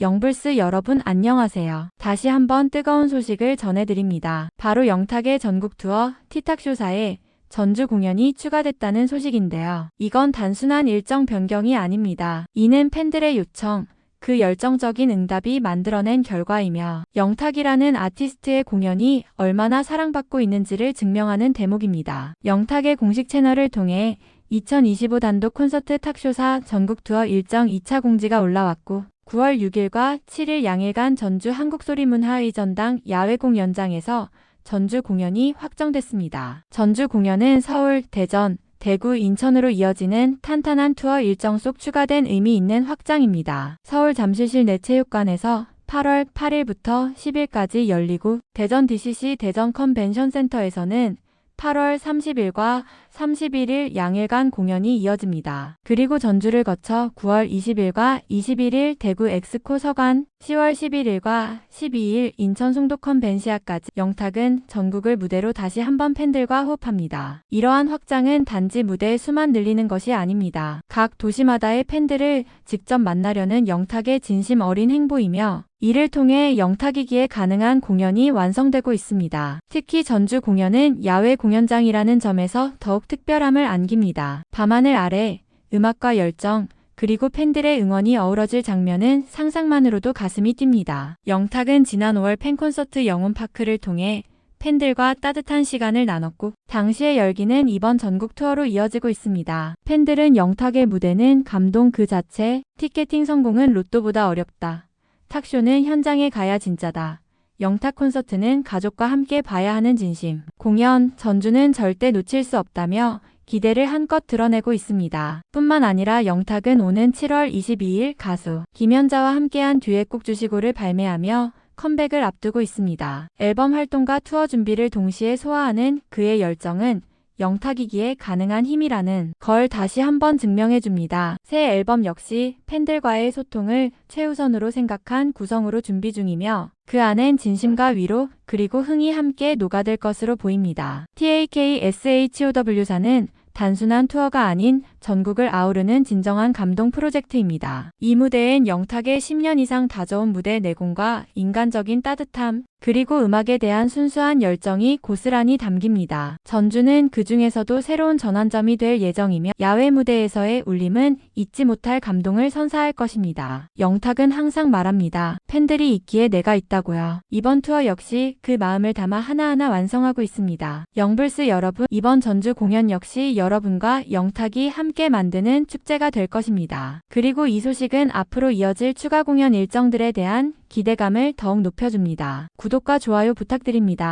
영불스 여러분 안녕하세요. 다시 한번 뜨거운 소식을 전해드립니다. 바로 영탁의 전국 투어 티탁쇼사에 전주 공연이 추가됐다는 소식인데요. 이건 단순한 일정 변경이 아닙니다. 이는 팬들의 요청, 그 열정적인 응답이 만들어낸 결과이며 영탁이라는 아티스트의 공연이 얼마나 사랑받고 있는지를 증명하는 대목입니다. 영탁의 공식 채널을 통해 2025 단독 콘서트 탁쇼사 전국 투어 일정 2차 공지가 올라왔고 9월 6일과 7일 양일간 전주 한국소리문화의전당 야외 공연장에서 전주 공연이 확정됐습니다. 전주 공연은 서울, 대전, 대구, 인천으로 이어지는 탄탄한 투어 일정 속 추가된 의미 있는 확장입니다. 서울 잠실실 내체육관에서 8월 8일부터 10일까지 열리고 대전 DCC 대전 컨벤션 센터에서는 8월 30일과 31일 양일간 공연이 이어집니다. 그리고 전주를 거쳐 9월 20일과 21일 대구 엑스코 서관, 10월 11일과 12일 인천 송도 컨벤시아까지 영탁은 전국을 무대로 다시 한번 팬들과 호흡합니다. 이러한 확장은 단지 무대 수만 늘리는 것이 아닙니다. 각 도시마다의 팬들을 직접 만나려는 영탁의 진심 어린 행보이며 이를 통해 영탁이기에 가능한 공연이 완성되고 있습니다. 특히 전주 공연은 야외 공연장이라는 점에서 더욱 특별함을 안깁니다. 밤하늘 아래 음악과 열정, 그리고 팬들의 응원이 어우러질 장면은 상상만으로도 가슴이 뜁니다. 영탁은 지난 5월 팬콘서트 영혼파크를 통해 팬들과 따뜻한 시간을 나눴고 당시의 열기는 이번 전국 투어로 이어지고 있습니다. 팬들은 영탁의 무대는 감동 그 자체, 티켓팅 성공은 로또보다 어렵다. 탁쇼는 현장에 가야 진짜다. 영탁 콘서트는 가족과 함께 봐야 하는 진심. 공연, 전주는 절대 놓칠 수 없다며 기대를 한껏 드러내고 있습니다. 뿐만 아니라 영탁은 오는 7월 22일 가수 김연자와 함께한 듀엣곡 주시고를 발매하며 컴백을 앞두고 있습니다. 앨범 활동과 투어 준비를 동시에 소화하는 그의 열정은 영탁이기에 가능한 힘이라는 걸 다시 한번 증명해줍니다. 새 앨범 역시 팬들과의 소통을 최우선으로 생각한 구성으로 준비 중이며 그 안엔 진심과 위로 그리고 흥이 함께 녹아들 것으로 보입니다. TAK SHOW사는 단순한 투어가 아닌 전국을 아우르는 진정한 감동 프로젝트입니다. 이 무대엔 영탁의 10년 이상 다져온 무대 내공과 인간적인 따뜻함, 그리고 음악에 대한 순수한 열정이 고스란히 담깁니다. 전주는 그 중에서도 새로운 전환점이 될 예정이며 야외 무대에서의 울림은 잊지 못할 감동을 선사할 것입니다. 영탁은 항상 말합니다. 팬들이 있기에 내가 있다고요. 이번 투어 역시 그 마음을 담아 하나하나 완성하고 있습니다. 영불스 여러분, 이번 전주 공연 역시 여러분과 영탁이 함께 만드는 축제가 될 것입니다. 그리고 이 소식은 앞으로 이어질 추가 공연 일정들에 대한 기대감을 더욱 높여줍니다. 구독과 좋아요 부탁드립니다.